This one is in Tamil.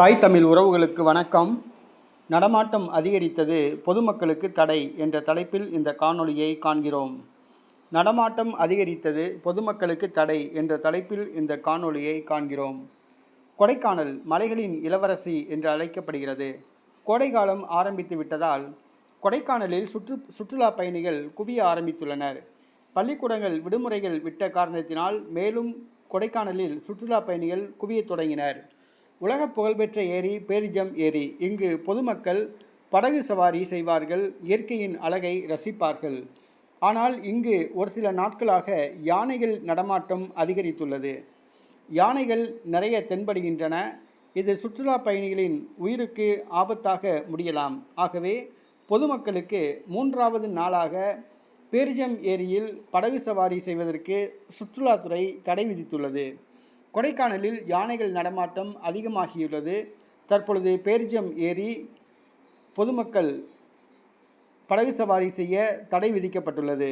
தாய் தமிழ் உறவுகளுக்கு வணக்கம். நடமாட்டம் அதிகரித்தது பொதுமக்களுக்கு தடை என்ற தலைப்பில் இந்த காணொளியை காண்கிறோம். நடமாட்டம் அதிகரித்தது பொதுமக்களுக்கு தடை என்ற தலைப்பில் இந்த காணொளியை காண்கிறோம். கொடைக்கானல் மலைகளின் இளவரசி என்று அழைக்கப்படுகிறது. கோடைக்காலம் ஆரம்பித்து விட்டதால் கொடைக்கானலில் சுற்று சுற்றுலா பயணிகள் குவிய ஆரம்பித்துள்ளனர். பள்ளிக்கூடங்கள் விடுமுறைகள் விட்ட காரணத்தினால் மேலும் கொடைக்கானலில் சுற்றுலா பயணிகள் குவியத் தொடங்கினர். உலக புகழ்பெற்ற ஏரி பேரிஜம் ஏரி. இங்கு பொதுமக்கள் படகு சவாரி செய்வார்கள் இயற்கையின் அழகை ரசிப்பார்கள். ஆனால் இங்கு ஒரு சில நாட்களாக யானைகள் நடமாட்டம் அதிகரித்துள்ளது. யானைகள் நிறைய தென்படுகின்றன. இது சுற்றுலா பயணிகளின் உயிருக்கு ஆபத்தாக முடியலாம். ஆகவே பொதுமக்களுக்கு மூன்றாவது நாளாக பேரிஜம் ஏரியில் படகு சவாரி செய்வதற்கு சுற்றுலாத்துறை தடை விதித்துள்ளது. கொடைக்கானலில் யானைகள் நடமாட்டம் அதிகமாகியுள்ளது. தற்பொழுது பேரிஜம் ஏரி பொதுமக்கள் படகு சவாரி செய்ய தடை விதிக்கப்பட்டுள்ளது.